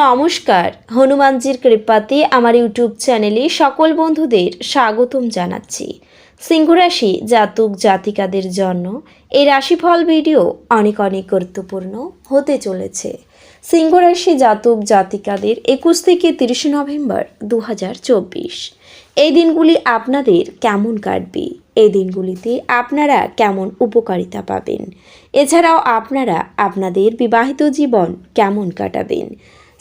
নমস্কার। হনুমানজির কৃপাতে আমার ইউটিউব চ্যানেলে সকল বন্ধুদের স্বাগতম জানাচ্ছি। সিংহরাশি জাতক জাতিকাদের জন্য এই রাশিফল ভিডিও অনেক অনেক গুরুত্বপূর্ণ হতে চলেছে। সিংহরাশি জাতক জাতিকাদের একুশ থেকে তিরিশে নভেম্বর দু হাজার চব্বিশ। এই দিনগুলি আপনাদের কেমন কাটবে? এই দিনগুলিতে আপনারা কেমন উপকারিতা পাবেন? এছাড়াও আপনারা আপনাদের বিবাহিত জীবন কেমন কাটাবেন?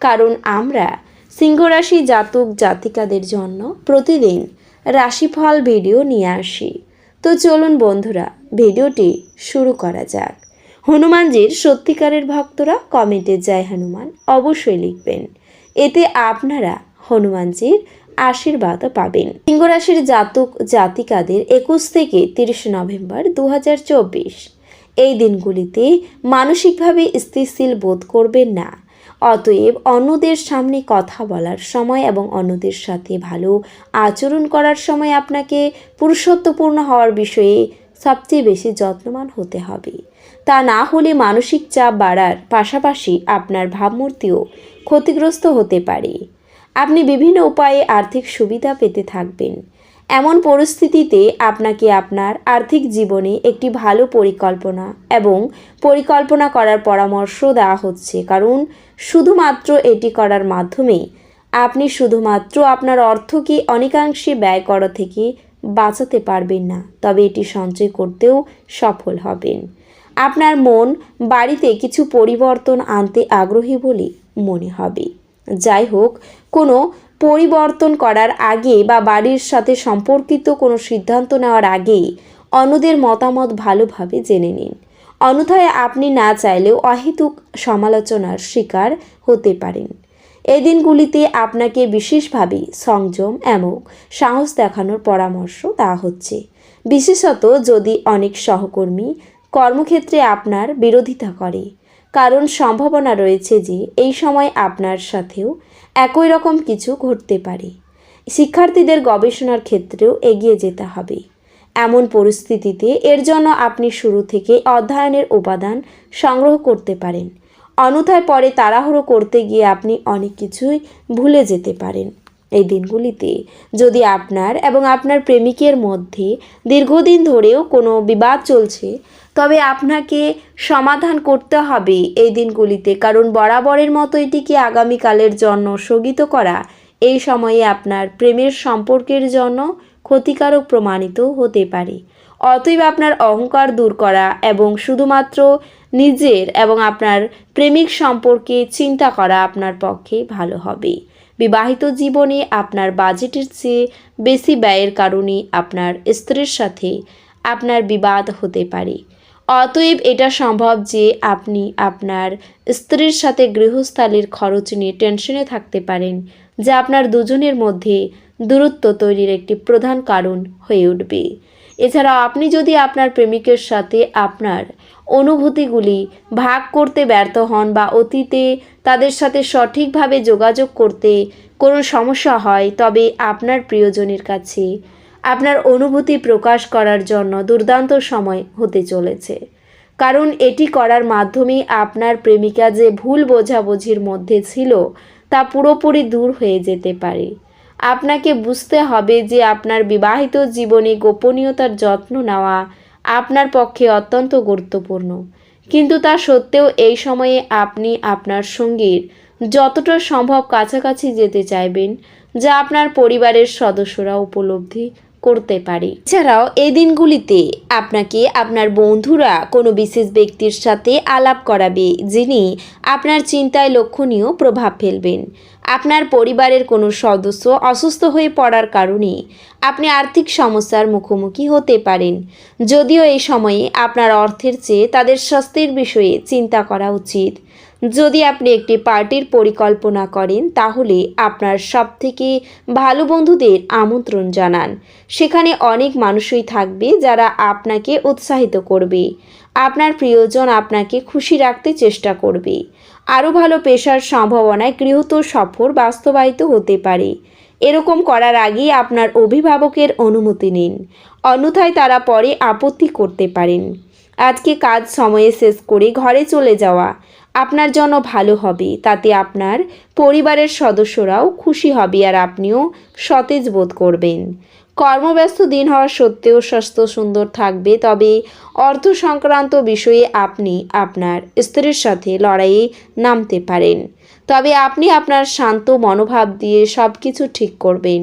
কারণ আমরা সিংহরাশি জাতক জাতিকাদের জন্য প্রতিদিন রাশিফল ভিডিও নিয়ে আসি। তো চলুন বন্ধুরা, ভিডিওটি শুরু করা যাক। হনুমানজির সত্যিকারের ভক্তরা কমেন্টে জয় হনুমান অবশ্যই লিখবেন। এতে আপনারা হনুমানজির আশীর্বাদও পাবেন। সিংহরাশির জাতক জাতিকাদের একুশ থেকে তিরিশ নভেম্বর দু হাজার চব্বিশ। এই দিনগুলিতে মানসিকভাবে স্থিতিশীল বোধ করবেন না। অতএব অন্যদের সামনে কথা বলার সময় এবং অন্যদের সাথে ভালো আচরণ করার সময় আপনাকে পুরুষত্বপূর্ণ হওয়ার বিষয়ে সবচেয়ে বেশি যত্নবান হতে হবে। তা না হলে মানসিক চাপ বাড়ার পাশাপাশি আপনার ভাবমূর্তিও ক্ষতিগ্রস্ত হতে পারে। আপনি বিভিন্ন উপায়ে আর্থিক সুবিধা পেতে থাকবেন। এমন পরিস্থিতিতে আপনাকে আপনার আর্থিক জীবনে একটি ভালো পরিকল্পনা এবং পরিকল্পনা করার পরামর্শ দেওয়া হচ্ছে। কারণ শুধুমাত্র এটি করার মাধ্যমে আপনি শুধুমাত্র আপনার অর্থকে অনেকাংশে ব্যয় করা থেকে বাঁচাতে পারবেন না, তবে এটি সঞ্চয় করতেও সফল হবেন। আপনার মন বাড়িতে কিছু পরিবর্তন আনতে আগ্রহী বলে মনে হবে। যাই হোক, কোনো পরিবর্তন করার আগে বা বাড়ির সাথে সম্পর্কিত কোনো সিদ্ধান্ত নেওয়ার আগে অন্যদের মতামত ভালোভাবে জেনে নিন। অন্যথায় আপনি না চাইলেও অহেতুক সমালোচনার শিকার হতে পারেন। এই দিনগুলিতে আপনাকে বিশেষভাবে সংযম এবং সাহস দেখানোর পরামর্শ দেওয়া হচ্ছে। বিশেষত যদি অনেক সহকর্মী কর্মক্ষেত্রে আপনার বিরোধিতা করে, কারণ সম্ভাবনা রয়েছে যে এই সময় আপনার সাথেও একই রকম কিছু ঘটতে পারে। শিক্ষার্থীদের গবেষণার ক্ষেত্রেও এগিয়ে যেতে হবে। এমন পরিস্থিতিতে এর জন্য আপনি শুরু থেকে অধ্যয়নের উপাদান সংগ্রহ করতে পারেন। অন্যথায় পরে তাড়াহুড়ো করতে গিয়ে আপনি অনেক কিছুই ভুলে যেতে পারেন। এই দিনগুলিতে যদি আপনার এবং আপনার প্রেমিকের মধ্যে দীর্ঘদিন ধরেও কোনো বিবাদ চলছে তবে আপনাকে সমাধান করতে হবে এই দিনগুলিতে। কারণ বরাবরের মতো এটিকে আগামীকালের জন্য স্থগিত করা? এই সময়ে আপনার প্রেমের সম্পর্কের জন্য ক্ষতিকারক প্রমাণিত হতে পারে। অতএব আপনার অহংকার দূর করা এবং শুধুমাত্র নিজের এবং আপনার প্রেমিক সম্পর্কে চিন্তা করা আপনার পক্ষে ভালো হবে। বিবাহিত জীবনে আপনার বাজেটের চেয়ে বেশি ব্যয়ের কারণে আপনার স্ত্রীর সাথে আপনার বিবাদ হতে পারে। অতএব এটা সম্ভব যে আপনি আপনার স্ত্রীর সাথে গৃহস্থালির খরচ নিয়ে টেনশনে থাকতে পারেন, যা আপনার দুজনের মধ্যে দূরত্ব তৈরির একটি প্রধান কারণ হয়ে উঠবে। এছাড়াও আপনি যদি আপনার প্রেমিকের সাথে আপনার অনুভূতিগুলি ভাগ করতে ব্যর্থ হন বা অতীতে তাদের সাথে সঠিকভাবে যোগাযোগ করতে কোনো সমস্যা হয়, তবে আপনার প্রিয়জনের কাছে আপনার অনুভূতি প্রকাশ করার জন্য দুর্দান্ত সময় হতে চলেছে। কারণ এটি করার মাধ্যমে আপনার প্রেমিকা যে ভুল বোঝাবুঝির মধ্যে ছিল তা পুরোপুরি দূর হয়ে যেতে পারে। আপনাকে বুঝতে হবে যে আপনার বিবাহিত জীবনে গোপনীয়তার যত্ন নেওয়া আপনার পক্ষে অত্যন্ত গুরুত্বপূর্ণ। কিন্তু তা সত্ত্বেও এই সময়ে আপনি আপনার সঙ্গীর যতটা সম্ভব কাছাকাছি যেতে চাইবেন, যা আপনার পরিবারের সদস্যরা উপলব্ধি করতে পারে। এছাড়াও, এই দিনগুলিতে আপনাকে আপনার বন্ধুরা কোনো বিশেষ ব্যক্তির সাথে আলাপ করাবে, যিনি আপনার চিন্তায় লক্ষণীয় প্রভাব ফেলবেন। আপনার পরিবারের কোনো সদস্য অসুস্থ হয়ে পড়ার কারণে আপনি আর্থিক সমস্যার মুখোমুখি হতে পারেন। যদিও এই সময়ে আপনার অর্থের চেয়ে তাদের স্বাস্থ্যের বিষয়ে চিন্তা করা উচিত। যদি আপনি একটি পার্টির পরিকল্পনা করেন, তাহলে আপনার সবথেকে ভালো বন্ধুদের আমন্ত্রণ জানান। সেখানে অনেক মানুষই থাকবে যারা আপনাকে উৎসাহিত করবে। আপনার প্রিয়জন আপনাকে খুশি রাখতে চেষ্টা করবে। আরও ভালো পেশার সম্ভাবনায় গৃহীত সফর বাস্তবায়িত হতে পারে। এরকম করার আগেই আপনার অভিভাবকের অনুমতি নিন। অন্যথায় তারা পরে আপত্তি করতে পারেন। আজকে কাজ সময়ে শেষ করে ঘরে চলে যাওয়া। আপনার জন্য ভালো হবে, তাতে আপনার পরিবারের সদস্যরাও খুশি হবে আর আপনিও সতেজ বোধ করবেন। কর্মব্যস্ত দিন হওয়া সত্ত্বেও স্বাস্থ্য সুন্দর থাকবে, তবে অর্থ সংক্রান্ত বিষয়ে আপনি আপনার স্ত্রীর সাথে লড়াইয়ে নামতে পারেন। তবে আপনি আপনার শান্ত মনোভাব দিয়ে সব কিছু ঠিক করবেন।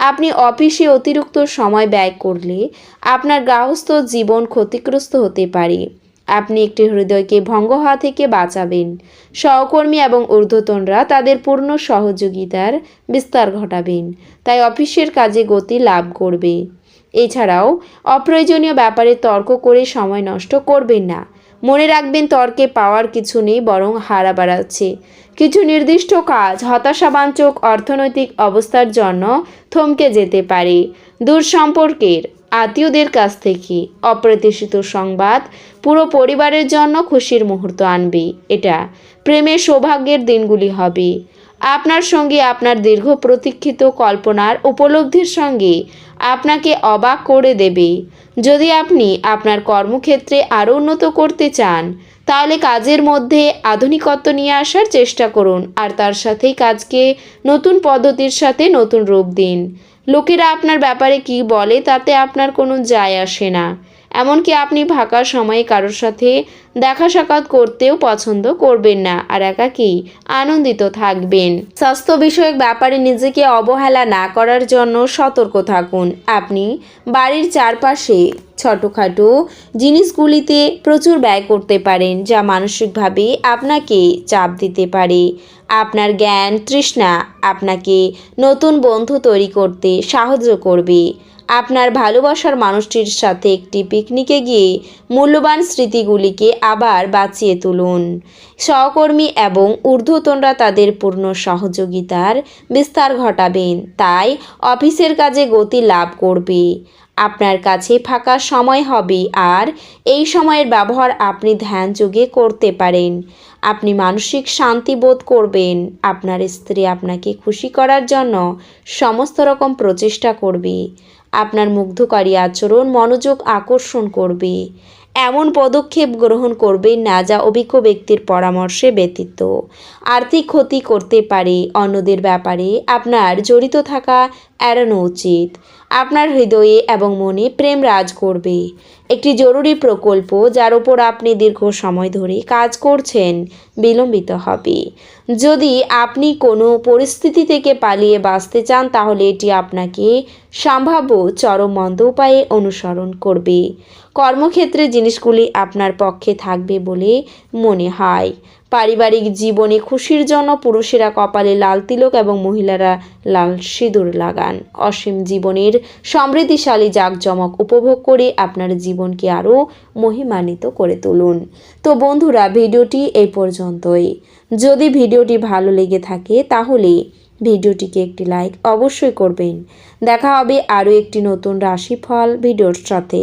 আপনি অফিসে অতিরিক্ত সময় ব্যয় করলে আপনার গার্হস্থ জীবন ক্ষতিগ্রস্ত হতে পারে। আপনি একটি হৃদয়কে ভঙ্গ হওয়া থেকে বাঁচাবেন। সহকর্মী এবং ঊর্ধ্বতনরা তাদের পূর্ণ সহযোগিতার বিস্তার ঘটাবেন। তাই অফিসের কাজে গতি লাভ করবে। এছাড়াও, অপ্রয়োজনীয় ব্যাপারে তর্ক করে সময় নষ্ট করবেন না। মনে রাখবেন তর্কে পাওয়ার কিছু নেই, বরং হারা বাড়াচ্ছে। কিছু নির্দিষ্ট কাজ হতাশাবাঞ্চক অর্থনৈতিক অবস্থার জন্য থমকে যেতে পারে। দূর সম্পর্কের আত্মীয়দের কাছ থেকে। অপ্রত্যাশিত সংবাদ পুরো পরিবারের জন্য খুশির মুহূর্ত আনবে এটা প্রেমের সৌভাগ্যের দিনগুলি হবে। আপনার সঙ্গে আপনার দীর্ঘ প্রতীক্ষিত কল্পনার উপলব্ধির সঙ্গে আপনাকে অবাক করে দেবে। যদি আপনি আপনার কর্মক্ষেত্রে আরও উন্নত করতে চান, তাহলে কাজের মধ্যে আধুনিকত্ব নিয়ে আসার চেষ্টা করুন আর তার সাথেই কাজকে নতুন পদ্ধতির সাথে নতুন রূপ দিন। লোকেরা আপনার ব্যাপারে কি বলে তাতে আপনার কোনো যায় আসে না। এমনকি আপনি ফাঁকা সময়ে কারোর সাথে দেখা সাক্ষাৎ করতেও পছন্দ করবেন না আর একাকী আনন্দিত থাকবেন। স্বাস্থ্য বিষয়ক ব্যাপারে নিজেকে অবহেলা না করার জন্য সতর্ক থাকুন। আপনি বাড়ির চারপাশে ছোটোখাটো জিনিসগুলিতে প্রচুর ব্যয় করতে পারেন, যা মানসিকভাবে আপনাকে চাপ দিতে পারে। আপনার জ্ঞান, তৃষ্ণা আপনাকে নতুন বন্ধু তৈরি করতে সাহায্য করবে। আপনার ভালোবাসার মানুষটির সাথে একটি পিকনিকে গিয়ে মূল্যবান স্মৃতিগুলিকে আবার বাঁচিয়ে তুলুন। সহকর্মী এবং ঊর্ধ্বতনরা তাদের পূর্ণ সহযোগিতার বিস্তার ঘটাবেন। তাই অফিসের কাজে গতি লাভ করবে। আপনার কাছে ফাঁকা সময় হবে আর এই সময়ের ব্যবহার আপনি ধ্যান যোগে করতে পারেন। আপনি মানসিক শান্তি বোধ করবেন, আপনার স্ত্রী আপনাকে খুশি করার জন্য সমস্ত রকম প্রচেষ্টা করবে, আপনার মুগ্ধকারী আচরণ মনোযোগ আকর্ষণ করবে, এমন পদক্ষেপ গ্রহণ করবেন না যা অভিজ্ঞ ব্যক্তির পরামর্শে ব্যতীত। আর্থিক ক্ষতি করতে পারে, অন্যদের ব্যাপারে আপনার জড়িত থাকা এড়ানো উচিত। আপনার হৃদয়ে এবং মনে প্রেম রাজ করবে। একটি জরুরি প্রকল্প যার উপর আপনি দীর্ঘ সময় ধরে কাজ করছেন, বিলম্বিত হবে। যদি আপনি কোনো পরিস্থিতি থেকে পালিয়ে বাঁচতে চান, তাহলে এটি আপনাকে সম্ভাব্য চরম মন্দ উপায়ে অনুসরণ করবে। কর্মক্ষেত্রে জিনিসগুলি আপনার পক্ষে থাকবে বলে মনে হয়। পারিবারিক জীবনে খুশির জন্য পুরুষেরা কপালে লাল তিলক এবং মহিলারা লাল সিঁদুর লাগান। অসীম জীবনের সমৃদ্ধিশালী জাঁকজমক উপভোগ করে আপনার জীবনকে আরও মহিমান্বিত করে তুলুন। তো বন্ধুরা, ভিডিওটি এই পর্যন্তই। যদি ভিডিওটি ভালো লেগে থাকে, তাহলে ভিডিওটিকে একটি লাইক অবশ্যই করবেন। দেখা হবে আরও একটি নতুন রাশিফল ভিডিওর সাথে।